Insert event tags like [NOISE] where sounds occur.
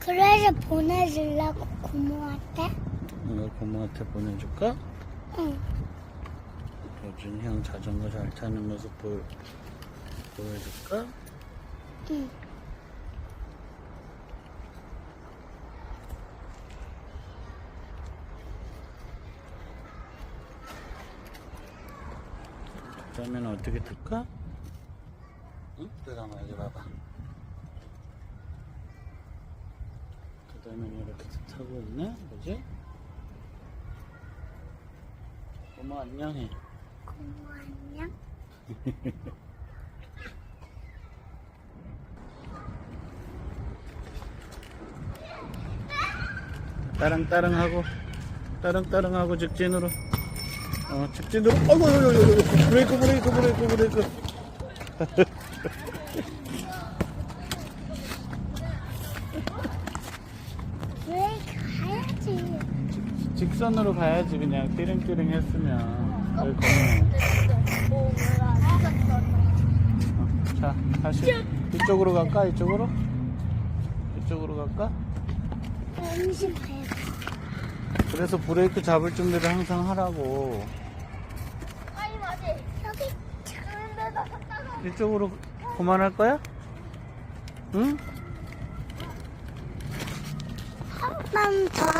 그래서 보내주려고 고모한테? 이거 고모한테 보내줄까? 응. 여준이 형 자전거 잘 타는 모습 보, 보여줄까? 응. 그러면 어떻게 틀까? 응? 그다음 여기 봐봐. 그다음에 이렇게 타고 있네, 그지? 고모 안녕해. 고모 안녕. [LAUGHS] 따릉따릉 하고 따릉따릉 하고 직진으로 어 직진으로 어이구 어이구 어이구. 브레이크 브레이크 브레이크 브레이크 [LAUGHS] 왜 가야지? 직선으로 가야지 그냥 띠릉띠릉 했으면. 왜 거는 자 다시. 이쪽으로 갈까? 이쪽으로? 이쪽으로 갈까? 배 그래서 브레이크 잡을 준비를 항상 하라고. 이쪽으로 그만할 거야? 응? 한 번더